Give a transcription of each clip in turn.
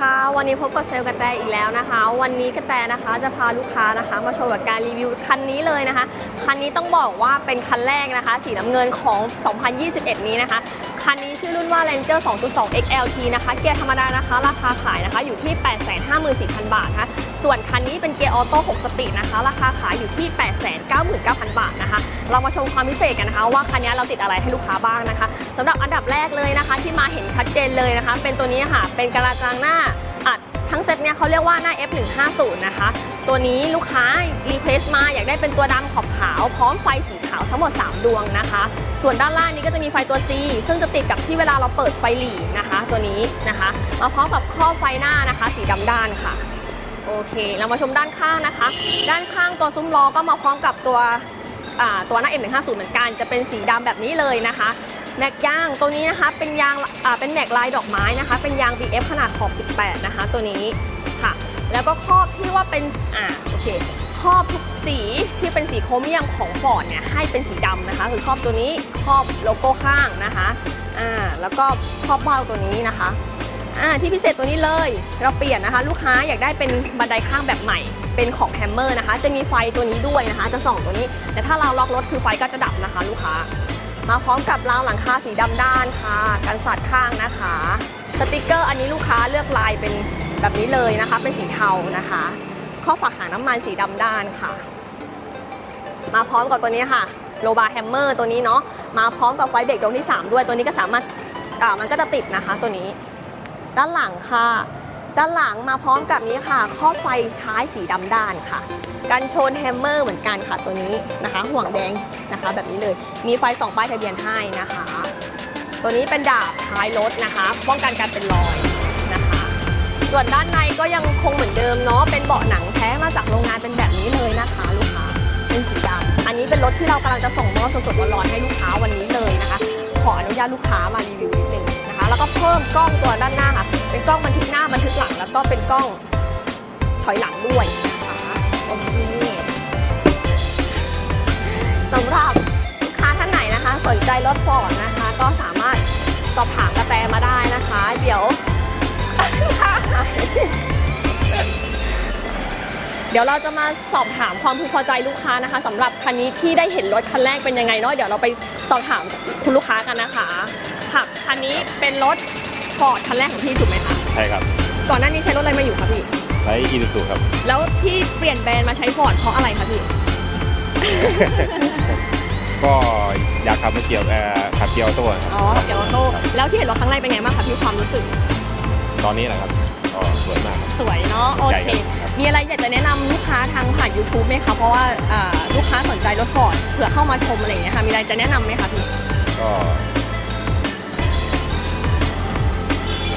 ค่ะ วันนี้พบกับเซลกระแตอีกแล้วนะคะ วันนี้กระแตนะคะจะพาลูกค้านะคะ มาโชว์กับการรีวิวคันนี้เลยนะคะ คันนี้ต้องบอกว่าเป็นคันแรกนะคะ สีน้ำเงินของ 2021 นี้นะคะคันนี้ชื่อรุ่นว่า Ranger 2.2 XLT นะคะ เกียร์ธรรมดานะคะ ราคาขายนะคะอยู่ที่ 854,000 บาทนะคะส่วนคันนี้เป็นเกียร์ออโต้ 6 สปีดนะคะ ราคาขายอยู่ที่ 899,000 บาทนะคะ เรามาชมความพิเศษกันนะคะว่าคันนี้เราติดอะไรให้ลูกค้าบ้างนะคะสำหรับอันดับแรกเลยนะคะ ที่มาเห็นชัดเจนเลยนะคะ เป็นตัวนี้ค่ะ เป็นกระจังหน้า เขาเรียกว่าหน้า F150 นะคะ ตัวนี้ลูกค้ารีเควสมาอยากได้เป็นตัวดำขอบขาวพร้อมไฟสีขาวทั้งหมด 3 ดวงนะคะ ส่วนด้านล่างนี้ก็จะมีไฟตัว G ซึ่งจะติดกับที่เวลาเราเปิดไฟหลีนะคะ ตัวนี้นะคะมาพร้อมกับครอบไฟหน้านะคะ สีดำด้านค่ะโอเค เรามาชมด้านข้างนะคะ ด้านข้างตัวซุ้มล้อก็มาพร้อมกับตัว ตัวหน้า M150 เหมือนกัน จะเป็นสีดำแบบนี้เลยนะคะแม็กยางตัวนี้นะคะเป็นยางเป็นแม็กลายดอกไม้นะคะ เป็นยาง BF ขนาดขอบ 18 นะคะ ตัวนี้ค่ะ แล้วก็ครอบที่ว่าเป็นอ่าโอเคครอบทุกสีที่เป็นสีโครเมียมของฟอร์ดเนี่ยให้เป็นสีดำนะคะ คือครอบตัวนี้ครอบโลโก้ข้างนะคะอ่าแล้วก็ครอบเบ้าตัวนี้นะคะ อ่าที่พิเศษตัวนี้เลย เราเปลี่ยนนะคะ ลูกค้าอยากได้เป็นบันไดข้างแบบใหม่ เป็นของแฮมเมอร์นะคะ จะมีไฟตัวนี้ด้วยนะคะ จะส่องตัวนี้ แต่ถ้าเราล็อกรถคือไฟก็จะดับนะคะ ลูกค้า มาพร้อมกับราวหลังคาสีดำด้านค่ะกันสัดข้างนะคะ สติกเกอร์อันนี้ลูกค้าเลือกลายเป็นแบบนี้เลยนะคะ เป็นสีเทานะคะ ข้อฝักหางน้ำมันสีดำด้านค่ะ มาพร้อมกับตัวนี้ค่ะโลบาแฮมเมอร์ตัวนี้เนาะ มาพร้อมกับไฟเบรกดวงที่ 3 ด้วย ตัวนี้ก็สามารถอ่ามันก็จะติดนะคะตัวนี้ ด้านหลังค่ะ ด้านหลังมาพร้อมกับนี้ค่ะข้อไฟท้ายสีดำด้านค่ะกันชนแฮมเมอร์เหมือนกันค่ะตัวนี้นะคะ ห่วงแดงนะคะ แบบนี้เลยมีไฟสองป้ายทะเบียนให้นะคะ ตัวนี้เป็นดาบท้ายรถนะคะ ป้องกันการเป็นรอยนะคะ ส่วนด้านในก็ยังคงเหมือนเดิมเนาะเป็นเบาะหนังแท้มาจากโรงงานเป็นแบบนี้เลยนะคะลูกค้าเป็นสีดำอันนี้เป็นรถที่เรากำลังจะส่งมอบสดๆร้อนๆให้ลูกค้าวันนี้เลยนะคะ ขออนุญาตลูกค้ามารีวิว ก็เพิ่มกล้องตัวด้านหน้าค่ะ เป็นกล้องบันทึกหน้าบันทึกหลังแล้วก็เป็นกล้องถอยหลังด้วยนะคะโอเคสำหรับลูกค้าท่านไหนนะคะ สนใจรถฟอร์ดนะคะ ก็สามารถสอบถามกระแตมาได้นะคะ เดี๋ยวเดี๋ยวเราจะมาสอบถามความพึงพอใจลูกค้านะคะสำหรับคันนี้ที่ได้เห็นรถคันแรกเป็นยังไงเนาะเดี๋ยวเราไปสอบถามคุณลูกค้ากันนะคะ ค่ะคันนี้เป็นรถฟอร์ดคันแรกของพี่ถูกไหมคะใช่ครับก่อนหน้านี้ใช้รถอะไรมาอยู่คะพี่ใช้อีซูซูครับ แล้วที่เปลี่ยนแบรนด์มาใช้ฟอร์ดเพราะอะไรคะพี่ ก็อยากขับรถเกี่ยวเอ่อขับเกียวตัวครับอ๋อเกียวออโต้แล้วที่เห็นรถครั้งแรกเป็นไงบ้างคะพี่ความรู้สึกตอนนี้แหละครับก็สวยมากครับ สวยเนาะโอใหญ่เคครับ มีอะไรอยากจะแนะนำลูกค้าทางผ่าน YouTube ไหมคะเพราะว่าอ่าลูกค้าสนใจรถฟอร์ดเผื่อเข้ามาชมอะไรอย่างเงี้ยค่ะมีอะไรจะแนะนำไหมคะพี่ก็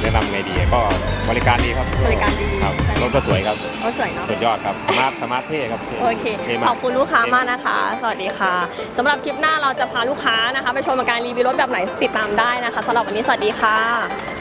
แนะนำไงดีก็บริการดีครับบริการดีครับใช่ไหม รถก็สวยครับโอ้สวยเนาะ สุดยอดครับสมาร์ทสมาร์ทเท่ครับท่โอเค ท่ขมาอกบคุณลูกค้ามากนะคะ สวัสดีค่ะสำหรับคลิปหน้าเราจะพาลูกค้านะคะ ไปชมการรีวิวรถแบบไหนติดตามได้นะคะสำหรับวันนี้สวัสดีค่ะ